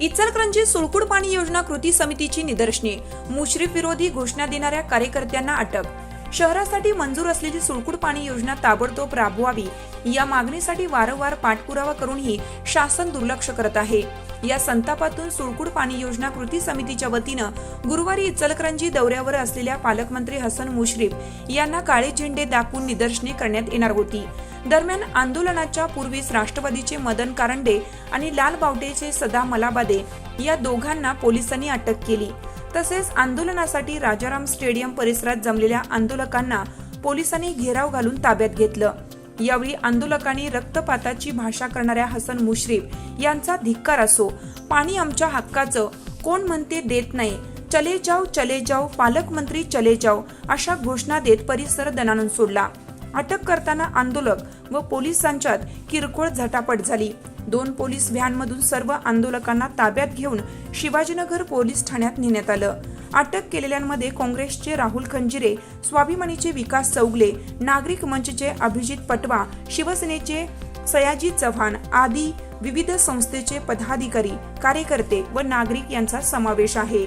इचलकरंजी सुळकुड पाणी योजना कृती समितीची निदर्शने. मुश्रीफ विरोधी घोषणा देणाऱ्या कार्यकर्त्यांना अटक. शहरासाठी मंजूर असलेली सुळकुड पाणी योजना ताबडतोब राबवावी. या मागणीसाठी वारंवार पाठपुरावा करूनही शासन दुर्लक्ष करत आहे. या संतापातून सुळकुड पाणी योजना कृती समितीच्या वतीनं गुरुवारी इचलकरंजी दौऱ्यावर असलेल्या पालकमंत्री हसन मुश्रीफ यांना काळे झेंडे दाखवून निदर्शने करण्यात येणार होती. दरम्यान आंदोलनाच्या पूर्वीच राष्ट्रवादीचे मदन कारंडे आणि लाल बावटेचे सदा मलाबादे या दोघांना पोलिसांनी अटक केली. तसेच आंदोलनासाठी राजाराम स्टेडियम परिसरात जमलेल्या आंदोलकांना पोलिसांनी घेराव घालून ताब्यात घेतलं. यावेळी आंदोलकांनी रक्तपाताची भाषा करणाऱ्या हसन मुश्रीफ यांचा धिक्कार असो पाणी आमच्या हक्काचं कोण म्हणते देत नाही चले जाव चले जाव पालकमंत्री चले जाव अशा घोषणा देत परिसर दणानून सोडला. अटक करताना आंदोलक व पोलिसांच्यात किरकोळ झटापट झाली. दोन पोलीस व्हॅनमधून सर्व आंदोलकांना ताब्यात घेऊन शिवाजीनगर पोलीस ठाण्यात नेण्यात आलं. अटक केलेल्यांमध्ये काँग्रेसचे राहुल खंजिरे स्वाभिमानीचे विकास चौगले नागरिक मंचचे अभिजित पटवा शिवसेनेचे सयाजी चव्हाण आदी विविध संस्थेचे पदाधिकारी कार्यकर्ते व नागरिक यांचा समावेश आहे.